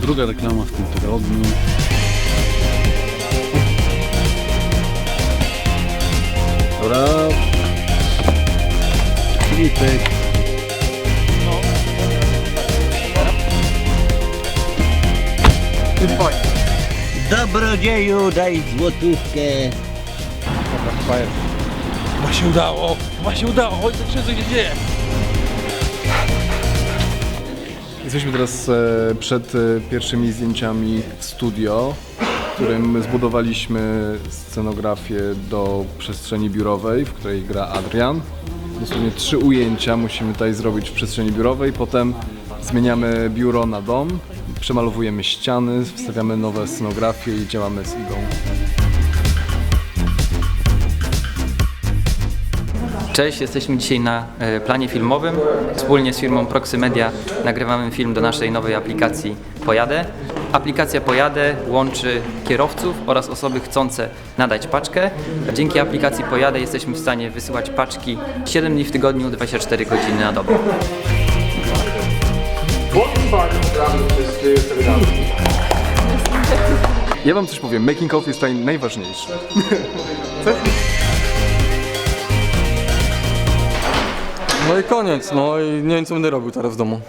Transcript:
Druga reklama w tym tygodniu. Dobra. Filipek. Dobrodzieju, daj złotówkę. Chyba się udało, chyba się udało, chodź co się dzieje. Jesteśmy teraz e, przed e, pierwszymi zdjęciami w studio, w którym zbudowaliśmy scenografię do przestrzeni biurowej, w której gra Adrian. Dosłownie trzy ujęcia musimy tutaj zrobić w przestrzeni biurowej, potem zmieniamy biuro na dom, przemalowujemy ściany, wstawiamy nowe scenografie i działamy z Igą. Cześć, jesteśmy dzisiaj na e, planie filmowym. Wspólnie z firmą Proxymedia nagrywamy film do naszej nowej aplikacji Pojadę. Aplikacja Pojadę łączy kierowców oraz osoby chcące nadać paczkę. Dzięki aplikacji Pojadę jesteśmy w stanie wysyłać paczki 7 dni w tygodniu, 24 godziny na dobę. Ja wam coś powiem, making of jest tutaj najważniejszy. No i koniec, no i nie wiem co będę robił teraz w domu.